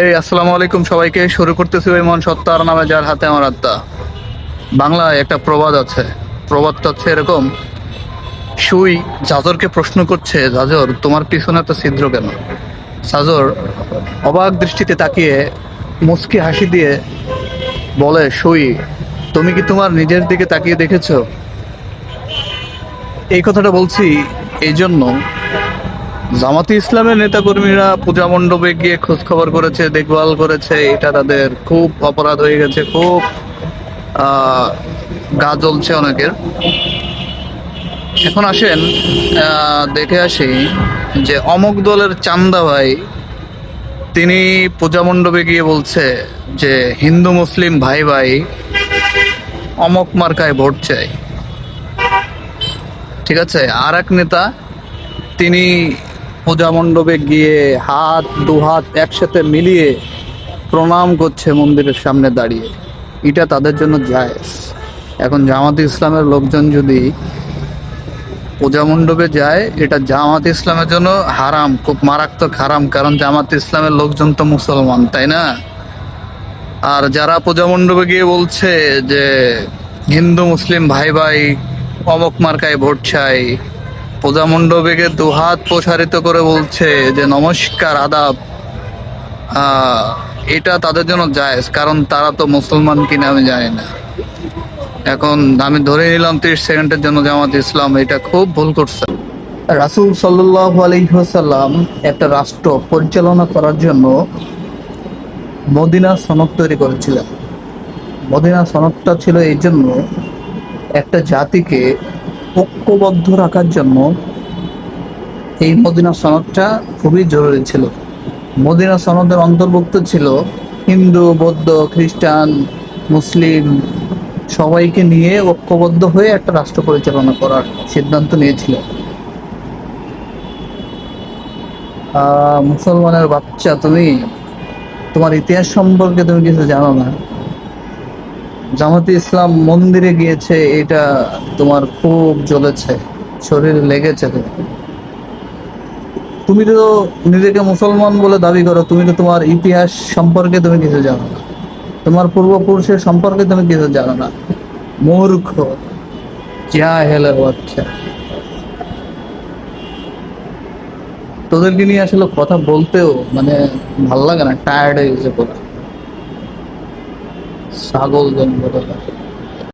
এই, আসসালামু আলাইকুম সবাইকে। শুরু করতেছি ওই মন সত্তার নামে, যার হাতে আমার আত্মা। বাংলায় একটা প্রবাদ আছে। প্রবাদটা হচ্ছে এরকম, সুই জাজরকে প্রশ্ন করছে জাজর তোমার পিছনে তো ছিদ্র কেন? সাজর অবাক দৃষ্টিতে তাকিয়ে মুচকি হাসি দিয়ে বলে, সুই, তুমি কি তোমার নিজের দিকে তাকিয়ে দেখেছ? এই কথাটা বলছি এই জন্য জামাতি ইসলামের নেতাকর্মীরা পূজা মণ্ডপে গিয়ে খোঁজ খবর করেছে, দেখভাল করেছে। এটা তাদের খুব অপরাধ হয়ে গেছে, খুব গা জ্বলছে অনেকের। এখন আসেন দেখে আসি যে অমক দলের চান্দা ভাই, তিনি পূজা মণ্ডপে গিয়ে বলছে যে, হিন্দু, মুসলিম ভাই ভাই, অমক মার্কায় ভোট চাই। ঠিক আছে আর এক নেতা, তিনি পূজা মণ্ডপে গিয়ে হাত দু হাত একসাথে মিলিয়ে প্রণাম করছে মন্দিরের সামনে দাঁড়িয়ে। এটা তাদের জন্য জায়েজ। এখন জামাত ইসলামের লোকজন যদি পূজা মণ্ডপে যায়, এটা জামাত ইসলামের জন্য হারাম, খুব মারাত্মক হারাম, কারণ জামাত ইসলামের লোকজন তো মুসলমান, তাই না? আর যারা পূজা মণ্ডপে গিয়ে বলছে যে হিন্দু, মুসলিম ভাই ভাই অমক মার্কায় ভোট চাই পূজা মণ্ডপে গিয়ে দুহাত প্রসারিত করে বলছে যে, নমস্কার, আদাব। এটা তাদের জন্য জায়েজ, কারণ তারা তো মুসলমান কিনা আমি জানি না। এখন আমি ধরে নিলাম তিরিশ সেকেন্ডের জন্য জামাত ইসলাম এটা খুব ভুল করছে। রাসুল সাল্লাহ আলহিহাসাল্লাম একটা রাষ্ট্র পরিচালনা করার জন্য মদিনা সনদ তৈরি করেছিলেন। মদিনা সনদটা ছিল এই জন্য একটা জাতিকে ঐক্যবদ্ধ রাখার জন্য এই মদিনা সনদটা খুবই জরুরি ছিল। মদিনা সনদের অন্তর্ভুক্ত ছিল হিন্দু, বৌদ্ধ, খ্রিস্টান, মুসলিম সবাইকে নিয়ে ঐক্যবদ্ধ হয়ে একটা রাষ্ট্র পরিচালনা করার সিদ্ধান্ত নিয়েছিল। মুসলমানের বাচ্চা তুমি, তোমার ইতিহাস সম্পর্কে তুমি কিছু জানো না। জামাতে ইসলাম মন্দিরে গিয়েছে, এটা তোমার খুব জ্বলেছে, শরীর লেগেছে তুমি তো নিজেকে মুসলমান বলে দাবি করো, তুমি তো তোমার ইতিহাস সম্পর্কে তুমি কিছু জানো না। তোমার পূর্বপুরুষের সম্পর্কে তুমি কিছু জানো না। মূর্খ যা হেলের বাচ্চা তোদেরকে নিয়ে আসলে কথা বলতেও মানে ভালো লাগে না টায়ার্ড হয়ে গেছে Sağ ol dönüm odalar.